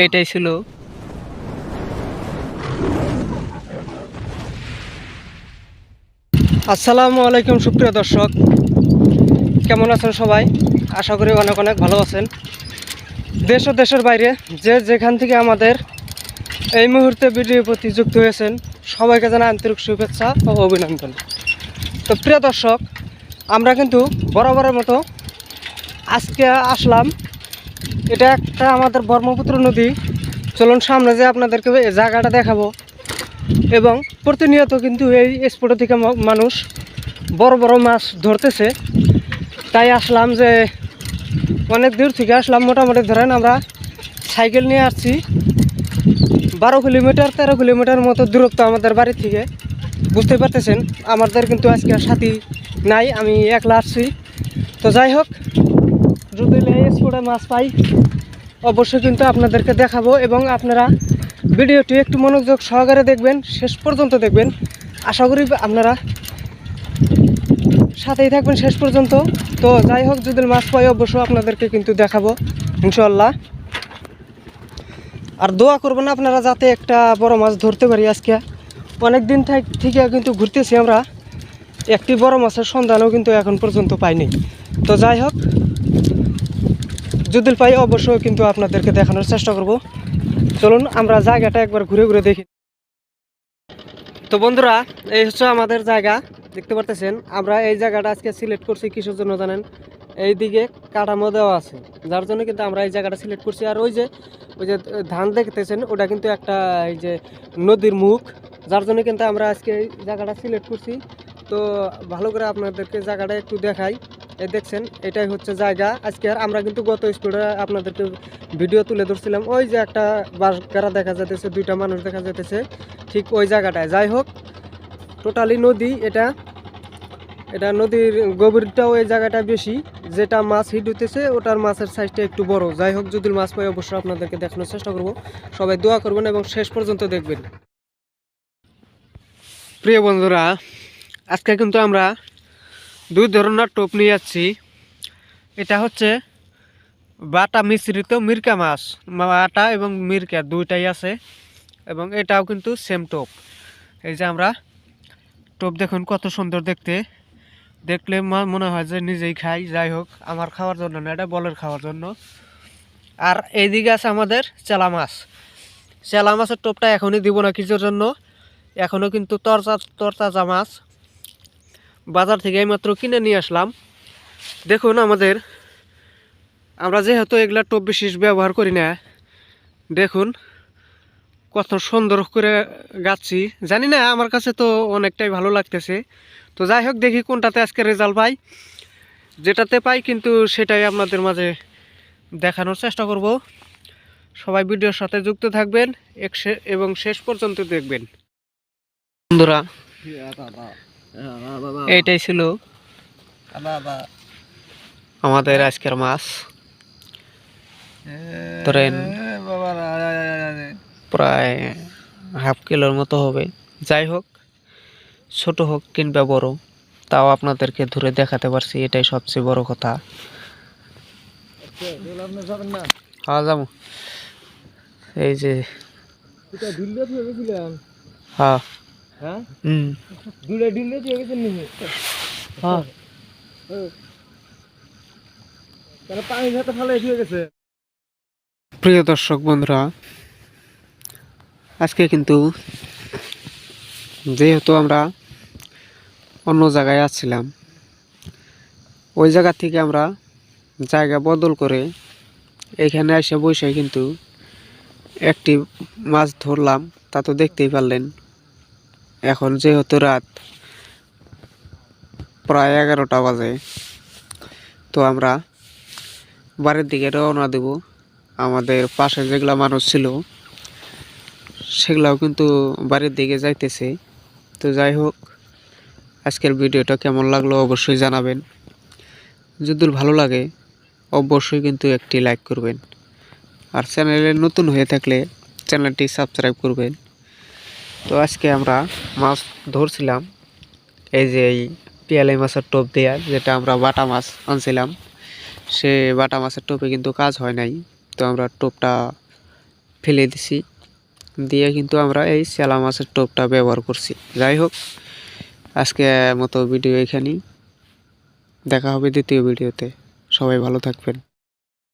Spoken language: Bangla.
এইটাই ছিল। আসসালামু আলাইকুম, সুপ্রিয় দর্শক। কেমন আছেন সবাই? আশা করি অনেক অনেক ভালো আছেন। দেশ ও দেশের বাইরে যে যেখান থেকে আমাদের এই মুহূর্তে ভিডিও প্রতি যুক্ত হয়েছেন, সবাইকে জানা আন্তরিক শুভেচ্ছা ও অভিনন্দন। তো প্রিয় দর্শক, আমরা কিন্তু বরাবরের মতো আজকে আসলাম এটা একটা আমাদের ব্রহ্মপুত্র নদী। চলুন সামনে যে আপনাদেরকে জায়গাটা দেখাবো। এবং প্রতিনিয়ত কিন্তু এই স্পটে থেকে মানুষ বড় বড় মাছ ধরতেছে। তাই আসলাম যে অনেক দূর থেকে আসলাম। মোটামুটি ধরেন আমরা সাইকেল নিয়ে আসছি। বারো কিলোমিটার, তেরো কিলোমিটার মতো দূরত্ব আমাদের বাড়ি থেকে। বুঝতে পারতেছেন, আমাদের কিন্তু আজকে সাথী নাই, আমি একলা আসছি। তো যাই হোক যদি এই স্পটে মাছ পাই, অবশ্যই কিন্তু আপনাদেরকে দেখাবো এবং আপনারা ভিডিওটি একটু মনোযোগ সহকারে দেখবেন, শেষ পর্যন্ত দেখবেন। আশা করি আপনারা সাথেই থাকবেন শেষ পর্যন্ত। তো যাই হোক, যদি মাছ পাই, অবশ্যই আপনাদেরকে কিন্তু দেখাবো ইনশাল্লাহ আর দোয়া করবেন আপনারা যাতে একটা বড় মাছ ধরতে পারি আজকে। অনেক দিন থেকে কিন্তু ঘুরতেছি আমরা। একটি বড় মাছের সন্ধানও কিন্তু এখন পর্যন্ত পাইনি। তো যাই হোক যদি পাই, অবশ্যই কিন্তু আপনাদেরকে দেখানোর চেষ্টা করব। চলুন, আমরা জায়গাটা একবার ঘুরে ঘুরে দেখি। তো বন্ধুরা, এই হচ্ছে আমাদের জায়গা, দেখতে পারতেছেন? আমরা এই জায়গাটা আজকে সিলেক্ট করছি কিসের জন্য জানেন? এই দিকে কাঠামো দেওয়া আছে। যার জন্য কিন্তু আমরা এই জায়গাটা সিলেক্ট করছি। আর ওই যে ওই যে ধান দেখতেছেন, ওটা কিন্তু একটা, এই যে, নদীর মুখ। যার জন্য কিন্তু আমরা আজকে এই জায়গাটা সিলেক্ট করছি। তো ভালো করে আপনাদেরকে জায়গাটা একটু দেখাই। এই দেখছেন, এটাই হচ্ছে জায়গা। আজকে আর আমরা কিন্তু গত স্কুলে আপনাদেরকে ভিডিও তুলে ধরছিলাম। ওই যে একটা বাস গাড়া দেখা যাইতেছে, দুইটা মানুষ দেখা যাইতেছে ঠিক ওই জায়গাটায়। যাই হোক টোটালি নদী এটা। এটা নদীর গভীরটাও এই জায়গাটা বেশি। যেটা মাছ হিট হইতেছে, ওটার মাছের সাইজটা একটু বড়। যাই হোক, যদি মাছ পাই অবশ্যই আপনাদেরকে দেখানোর চেষ্টা করব। সবাই দোয়া করবেন এবং শেষ পর্যন্ত দেখবেন। প্রিয় বন্ধুরা, আজকে কিন্তু আমরা দুই ধরনের টোপ নিয়ে যাচ্ছি। এটা হচ্ছে বাটা মিশ্রিত মিরকা মাছ, বাটা এবং মিরকা দুইটাই আছে এবং এটাও কিন্তু সেম টোপ। এই যে আমরা টোপ দেখুন কত সুন্দর দেখতে। দেখলে মনে হয় যে নিজেই খাই, যাই হোক, আমার খাওয়ার জন্য না, এটা বলের খাওয়ার জন্য। আর এইদিকে আছে আমাদের চেলা মাছ। চেলা মাছের টোপটা এখনই দিব না কিছুর জন্য। এখনও কিন্তু তরচা তরতাজা মাছ। বাজার থেকে এইমাত্র কিনে নিয়ে আসলাম। দেখুন আমাদের, আমরা যেহেতু এগুলা টোপ বিশেষ ব্যবহার করি না, দেখুন কত সুন্দর করে গাচ্ছি। জানি না, আমার কাছে তো অনেকটাই ভালো লাগতেছে। তো যাই হোক, দেখি কোনটাতে আজকে রেজাল্ট পাই। যেটাতে পাই কিন্তু সেটাই আপনাদের মাঝে দেখানোর চেষ্টা করব। সবাই ভিডিওর সাথে যুক্ত থাকবেন এবং শেষ পর্যন্ত দেখবেন। বন্ধুরা এইটাই ছিল আমাদের আজকের মাছ। ধরেন প্রায় হাফ কিলোর মতো হবে। যাই হোক ছোট হোক কিংবা বড় তাও আপনাদেরকে ধরে দেখাতে পারছি এটাই সবচেয়ে বড় কথা। হ্যাঁ যাব? এই যে হ্যাঁ। হুম। হ্যাঁ। প্রিয় দর্শক বন্ধুরা আজকে কিন্তু যেহেতু আমরা অন্য জায়গায় আসছিলাম ওই জায়গা থেকে আমরা জায়গা বদল করে এখানে এসে বসে কিন্তু একটি মাছ ধরলাম তা তো দেখতেই পারলেন। এখন যেহেতু রাত প্রায় এগারোটা বাজে, তো আমরা বাড়ির দিকে রওনা দেব। আমাদের পাশে যেগুলা মানুষ ছিল, সেগুলাও কিন্তু বাড়ির দিকে যাইতেছে। তো যাই হোক, আজকের ভিডিওটা কেমন লাগল অবশ্যই জানাবেন। যদি ভালো লাগে, অবশ্যই কিন্তু একটি লাইক করবেন। আর চ্যানেলে নতুন হয়ে থাকলে চ্যানেলটি সাবস্ক্রাইব করবেন। তো আজকে আমরা মাছ ধরছিলাম। এই যে এই পিয়ালাই মাছের টোপ দেওয়া যেটা আমরা বাটা মাছ আনছিলাম, সে বাটা মাছের টোপে কিন্তু কাজ হয় নাই। তো আমরা টোপটা ফেলে দিছি। দিয়ে কিন্তু আমরা এই শ্যালা মাছের টোপটা ব্যবহার করছি। যাই হোক, আজকে মতো ভিডিও এখানেই। দেখা হবে দ্বিতীয় ভিডিওতে। সবাই ভালো থাকবেন।